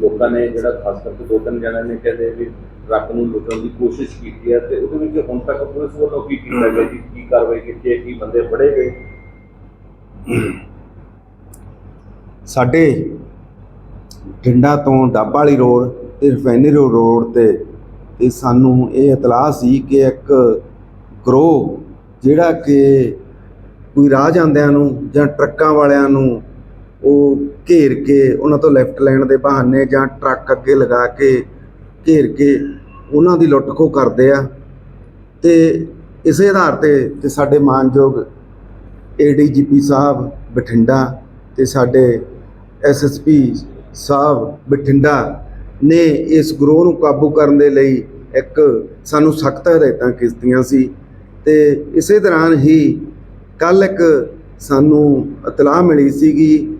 ਲੋਕਾਂ ਨੇ ਜਿਹੜਾ ਖਾਸ ਕਰਕੇ ਦੋ ਤਿੰਨ ਜਣਿਆਂ ਨੇ ਕਹਿੰਦੇ ਵੀ ਟਰੱਕ ਨੂੰ ਲੁੱਟਣ ਦੀ ਕੋਸ਼ਿਸ਼ ਕੀਤੀ ਹੈ ਤੇ ਉਹਦੇ ਵਿੱਚ ਹੁਣ ਤੱਕ ਪੁਲਿਸ ਵੱਲੋਂ ਕੀ ਕੀਤਾ ਗਿਆ ਜੀ? ਕੀ ਕਾਰਵਾਈ ਕੀਤੀ ਹੈ? ਕੀ ਬੰਦੇ ਫੜੇ ਗਏ? ਸਾਡੇ ਡਿੰਡਾ ਤੋਂ ਡੱਬ ਵਾਲੀ ਰੋਡ ਤੇ ਰਿਫਾਈਨਰੀ ਰੋਡ ਤੇ ਤੇ ਸਾਨੂੰ ਇਹ ਇਤਲਾਹ ਸੀ ਕਿ ਇੱਕ ਗਰੋਹ ਜਿਹੜਾ ਕਿ ਕੋਈ ਰਾਹ ਜਾਂਦਿਆਂ ਨੂੰ ਜਾਂ ਟਰੱਕਾਂ ਵਾਲਿਆਂ ਨੂੰ ਉਹ ਘੇਰ ਕੇ ਉਹਨਾਂ ਤੋਂ ਲੈਫਟ ਲੈਣ ਦੇ ਬਹਾਨੇ ਜਾਂ ਟਰੱਕ ਅੱਗੇ ਲਗਾ ਕੇ ਘੇਰ ਕੇ ਉਹਨਾਂ ਦੀ ਲੁੱਟ ਖੋਹ ਕਰਦੇ ਆ। ਤੇ ਇਸੇ ਆਧਾਰ ਤੇ ਤੇ ਸਾਡੇ ਮਾਨਯੋਗ ਏਡੀਜੀਪੀ ਸਾਹਿਬ ਬਠਿੰਡਾ ਤੇ ਸਾਡੇ ਐਸਐਸਪੀ ਸਾਹਿਬ ਬਠਿੰਡਾ ਨੇ ਇਸ ਗਰੋਹ ਨੂੰ ਕਾਬੂ ਕਰਨ ਦੇ ਲਈ ਇੱਕ ਸਾਨੂੰ ਸਖਤ ਹਦਾਇਤਾਂ ਕੀਤੀਆਂ ਸੀ। ਤੇ ਇਸੇ ਦੌਰਾਨ ਹੀ ਕੱਲ ਇੱਕ ਸਾਨੂੰ ਇਤਲਾਹ ਮਿਲੀ ਸੀਗੀ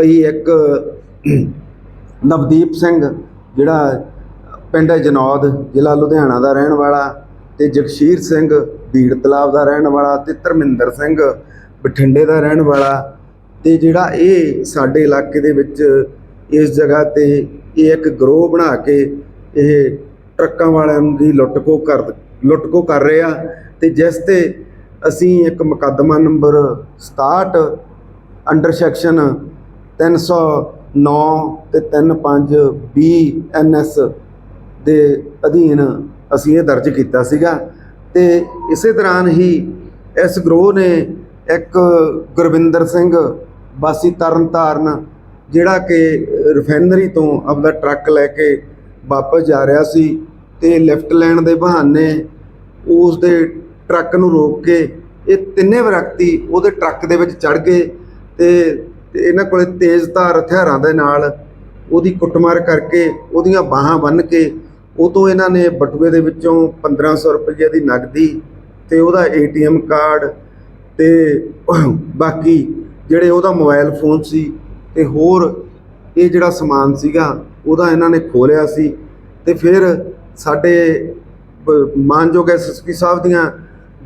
ਭਈ ਇੱਕ ਨਵਦੀਪ ਸਿੰਘ, ਜਿਹੜਾ ਪਿੰਡ ਜਨੌਦ, ਜ਼ਿਲ੍ਹਾ ਲੁਧਿਆਣਾ ਦਾ ਰਹਿਣ ਵਾਲਾ ਤੇ ਜਗਸ਼ੀਰ ਸਿੰਘ, ਬੀੜ ਤਲਾਬ ਦਾ ਰਹਿਣ ਵਾਲਾ ਤੇ ਧਰਮਿੰਦਰ ਸਿੰਘ, ਬਠਿੰਡੇ ਦਾ ਰਹਿਣ ਵਾਲਾ ਤੇ ਜਿਹੜਾ ਇਹ ਸਾਡੇ ਇਲਾਕੇ ਦੇ ਵਿੱਚ ਇਸ ਜਗ੍ਹਾ ਤੇ ਇਹ ਇੱਕ ਗਰੋਹ ਬਣਾ ਕੇ ਇਹ ਟਰੱਕਾਂ ਵਾਲਿਆਂ ਦੀ ਲੁੱਟਕੋ ਕਰ ਲੁੱਟਕੋ ਕਰ ਰਹੇ ਆ ਤੇ ਜਿਸ ਤੇ ਅਸੀਂ ਇੱਕ ਮੁਕੱਦਮਾ ਨੰਬਰ 67 ਅੰਡਰ ਸੈਕਸ਼ਨ 309 ਤੇ 35 ਬੀ ਐਨਐਸ ਦੇ ਅਧੀਨ ਅਸੀਂ ਇਹ ਦਰਜ ਕੀਤਾ ਸੀਗਾ ਤੇ ਇਸੇ ਦੌਰਾਨ ਹੀ ਇਸ ਗਰੋਹ ਨੇ ਇੱਕ ਗੁਰਵਿੰਦਰ ਸਿੰਘ ਵਾਸੀ ਤਰਨਤਾਰਨ, ਜਿਹੜਾ ਕਿ ਰਿਫਾਈਨਰੀ ਤੋਂ ਆਪਦਾ ਟਰੱਕ ਲੈ ਕੇ ਵਾਪਸ ਜਾ ਰਿਹਾ ਸੀ ਤੇ ਲਿਫਟ ਲੈਣ ਦੇ ਬਹਾਨੇ ਉਸ ਦੇ ਟਰੱਕ ਨੂੰ ਰੋਕ ਕੇ ਇਹ ਤਿੰਨੇ ਵਿਅਕਤੀ ਉਹਦੇ ਟਰੱਕ ਦੇ ਵਿੱਚ ਚੜ ਗਏ ਤੇ ਤੇ ਇਹਨਾਂ ਕੋਲੇ ਤੇਜ਼ਧਾਰ ਹਥਿਆਰਾਂ ਦੇ ਨਾਲ ਉਹਦੀ ਕੁੱਟਮਾਰ ਕਰਕੇ ਉਹਦੀਆਂ ਬਾਹਾਂ ਬੰਨ੍ਹ ਕੇ ਉਹ ਤੋਂ ਇਹਨਾਂ ਨੇ ਬਟੂਏ ਦੇ ਵਿੱਚੋਂ 1500 ਰੁਪਏ ਦੀ ਨਗਦੀ ਤੇ ਉਹਦਾ ਏਟੀਐਮ ਕਾਰਡ ਤੇ ਬਾਕੀ ਜਿਹੜੇ ਉਹਦਾ ਮੋਬਾਈਲ ਫੋਨ ਸੀ ਤੇ ਹੋਰ ਇਹ ਜਿਹੜਾ ਸਮਾਨ ਸੀਗਾ, ਉਹਦਾ ਇਹਨਾਂ ਨੇ ਖੋਲਿਆ ਸੀ ਤੇ ਫਿਰ ਸਾਡੇ ਮਾਨਯੋਗ ਐਸਐਸਪੀ ਸਾਹਿਬ ਦੀਆਂ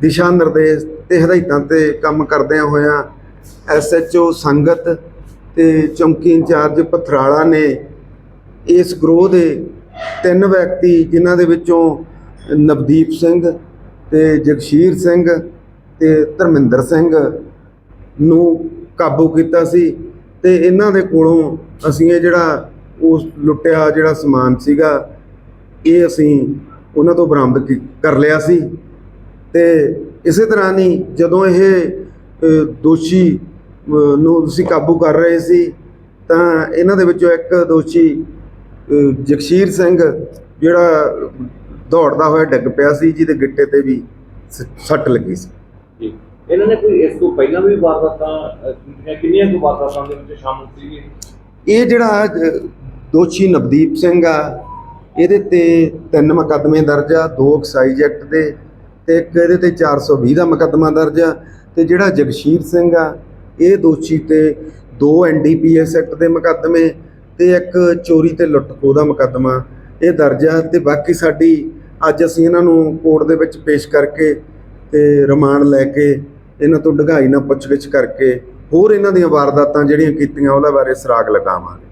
ਦਿਸ਼ਾ ਨਿਰਦੇਸ਼ ਤੇ ਹਦਾਇਤਾਂ ਤੇ ਕੰਮ ਕਰਦਿਆਂ ਹੋਇਆਂ ਐਸਐਚਓ ਸੰਗਤ ਤੇ ਚੌਂਕੀ ਇੰਚਾਰਜ ਪਥਰਾਲਾ ਨੇ ਇਸ ਗਰੋਹ ਦੇ ਤਿੰਨ ਵਿਅਕਤੀ, ਜਿਨ੍ਹਾਂ ਦੇ ਵਿੱਚੋਂ ਨਵਦੀਪ ਸਿੰਘ ਤੇ ਜਗਸ਼ੀਰ ਸਿੰਘ ਤੇ ਧਰਮਿੰਦਰ ਸਿੰਘ ਨੂੰ ਕਾਬੂ ਕੀਤਾ ਸੀ ਤੇ ਇਹਨਾਂ ਦੇ ਕੋਲੋਂ ਅਸੀਂ ਇਹ ਜਿਹੜਾ ਉਸ ਲੁੱਟਿਆ ਜਿਹੜਾ ਸਮਾਨ ਸੀਗਾ, ਇਹ ਅਸੀਂ ਉਹਨਾਂ ਤੋਂ ਬਰਾਮਦ ਕੀ- ਕਰ ਲਿਆ ਸੀ। ਤੇ ਇਸੇ ਤਰ੍ਹਾਂ ਹੀ ਜਦੋਂ ਇਹ ਦੋਸ਼ੀ ਨੂੰ ਅਸੀਂ ਕਾਬੂ ਕਰ ਰਹੇ ਸੀ ਤਾਂ ਇਹਨਾਂ ਦੇ ਵਿੱਚੋਂ ਇੱਕ ਦੋਸ਼ੀ ਜਗਸ਼ੀਰ ਸਿੰਘ ਜਿਹੜਾ ਦੌੜਦਾ ਹੋਇਆ ਡਿੱਗ ਪਿਆ ਸੀ ਜਿਹਦੇ ਗਿੱਟੇ ਤੇ ਵੀ ਸੱਟ ਲੱਗੀ ਸੀ। ਜੀ। ਇਹਨਾਂ ਨੇ ਕੋਈ ਇਸ ਤੋਂ ਪਹਿਲਾਂ ਵੀ ਵਾਰਦਾਤਾਂ ਕੀਤੀਆਂ? ਕਿੰਨੀਆਂ ਕੁ ਵਾਰਦਾਤਾਂ ਦੇ ਵਿੱਚ ਸ਼ਾਮਲ ਸੀਗੇ? ਇਹ ਜਿਹੜਾ ਦੋਸ਼ੀ ਨਵਦੀਪ ਸਿੰਘ ਆ ਇਹਦੇ ਤੇ ਤਿੰਨ ਮੁਕੱਦਮੇ ਦਰਜ ਆ ਦੋ ਐਕਸਾਈਜ਼ ਐਕਟ ਦੇ ਤੇ ਇੱਕ ਇਹਦੇ ਤੇ 420 ਦਾ ਮੁਕੱਦਮਾ ਦਰਜ ਆ। ਤੇ ਜਿਹੜਾ ਜਗਸ਼ੀਰ ਸਿੰਘ ਆ, ਇਹ ਦੋਸ਼ੀ ਤੇ ਦੋ ਐਨਡੀਪੀਐਸ ਐਕਟ ਦੇ ਮੁਕੱਦਮੇ ਤੇ ਇੱਕ ਚੋਰੀ ਤੇ ਲੁੱਟ ਖੋਹ ਦਾ ਮੁਕੱਦਮਾ, ਇਹ ਦਰਜ ਆ ਤੇ ਬਾਕੀ ਸਾਡੀ ਅੱਜ ਅਸੀਂ ਇਹਨਾਂ ਨੂੰ ਕੋਰਟ ਦੇ ਵਿੱਚ ਪੇਸ਼ ਕਰਕੇ ਤੇ ਰਿਮਾਂਡ ਲੈ ਕੇ ਇਹਨਾਂ ਤੋਂ ਡੂੰਘਾਈ ਨਾਲ ਪੁੱਛਗਿੱਛ ਕਰਕੇ ਹੋਰ ਇਹਨਾਂ ਦੀਆਂ ਵਾਰਦਾਤਾਂ ਜਿਹੜੀਆਂ ਕੀਤੀਆਂ ਉਹਨਾਂ ਬਾਰੇ ਸਰਾਗ ਲਗਾਵਾਂਗੇ।